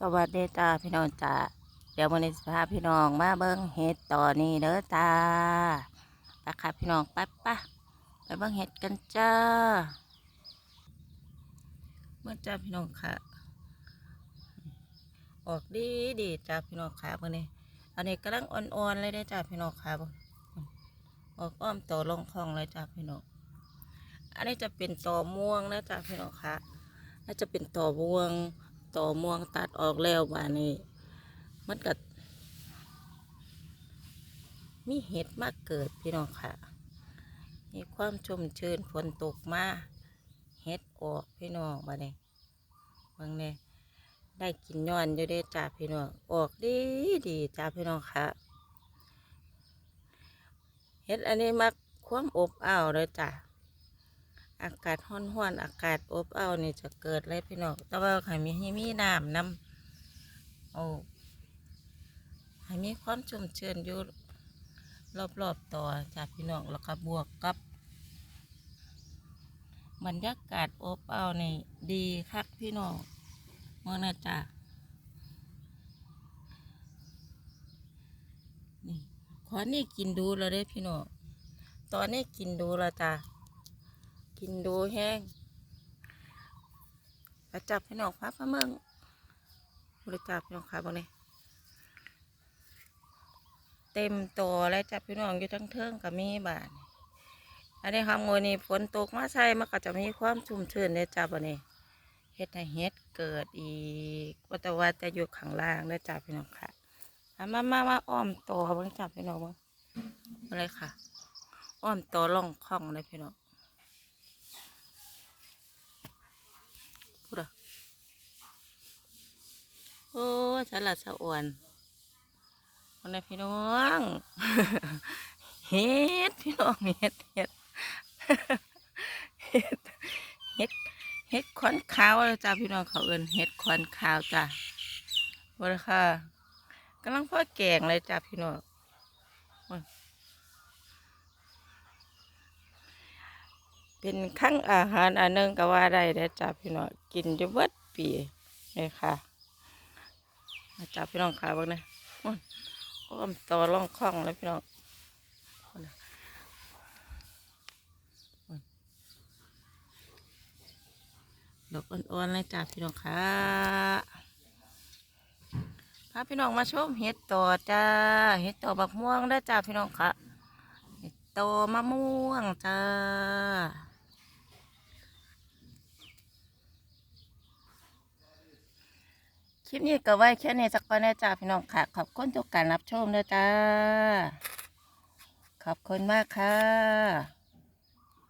สวัสดีจ้าพี่น้องจ้าเดี๋ยววันนี้สิพาพี่น้องมาเบิ้งเห็ดต่อนี้เด้อจ้าไปค่ะพี่น้องไปปะไปเบิ้งเห็ดกันจ้าเมื่อจ้าพี่น้องค่ะ ออกดีดีจ้าพี่น้องค่ะวันนี้อันนี้กำลังอ่อนๆเลยได้จ้าพี่น้องค่ะออกอ้อมต่อลงคลองเลยจ้าพี่น้องอันนี้จะเป็นต่อม่วงนะจ้าพี่น้องค่ะน่าจะเป็นต่อม่วง ต่อม่วงตัดออกแล้วบานนี้มันก็มีเห็ดมากเกิดพี่น้องค่ะ มีความชุ่มชื้นฝนตกมาเห็ดออกพี่น้องบานนี้บางเนี่ยได้กินย้อนอยู่ได้จ้าพี่น้องออกดีดีจ้าพี่น้องค่ะเห็ดอันนี้มักความอบอ้าวเลยจ้า อากาศห้อนๆอากาศอบอ้าวนี่จะเกิดอะไรพี่น้องแต่ว่าให้มีให้มีน้ำน้ำโอ้ให้มีความชุ่มชื้นอยู่รอบๆต่อจากพี่น้องแล้วก็บวกกับบรรยากาศอบอ้าวนี่ดีคักพี่น้องเมื่อนะจ๊ะนี่ขอนี่กินดูแล้วได้พี่น้องตอนนี้กินดูและจ้ะ กินดูแห้งไปจับพี่น้องพับพะเมืองบริจับพี่น้องค่ะบางนี้เต็มตัวแล้วจับพี่น้องอยู่ทั้งเทิงกับมีบานอันนี้ครับงวนี่ฝนตกมาใส่มันก็จะมีความชุ่มชื้นในจับอันนี้เฮ็ดให้เฮ็ดเกิดอีกว่าแต่ว่าจะอยู่ข้างล่างได้จับพี่น้องค่ะอะมามามาอ้อมตัวเบางจับพี่น้องบ้างอะไรค่ะ อ้อมตัวล่องคล่องเลยพี่น้อง พูดอะ โอ้ฉลาดสะอวนวันนี้พี่น้องเฮ็ดพี่น้องเฮ็ดเฮ็ดเฮ็ดเฮ็ดเฮ็ดขอนขาวเลยจ้าพี่น้องเขาเอินเฮ็ดขอนขาวจ้าวันค่ะกำลังพ่อแกงเลยจ้าพี่น้องเป็นขั้งอาหารอันหนึงก็ว่าได้เด้จ้าพี่น้องกินจะเบิดปีเลยค่ะ จ้าพี่น้องขาบ้างนะโอ้ยอ้อมต่อร่องคล่องเลยพี่น้องดอกอ่อนๆเลยจ้าพี่น้องค่ะพาพี่น้องมาชมเห็ดต่อจ้า เห็ดต่อบักม่วงได้จ้าพี่น้องค่ะ เห็ดต่อมะม่วงจ้า คลิปนี้ก็ไว้แค่นี้สักก่อนนะจ้าพี่น้องค่ะ ขอบคุณทุกการรับชมนะจ้า ขอบคุณมากค่ะ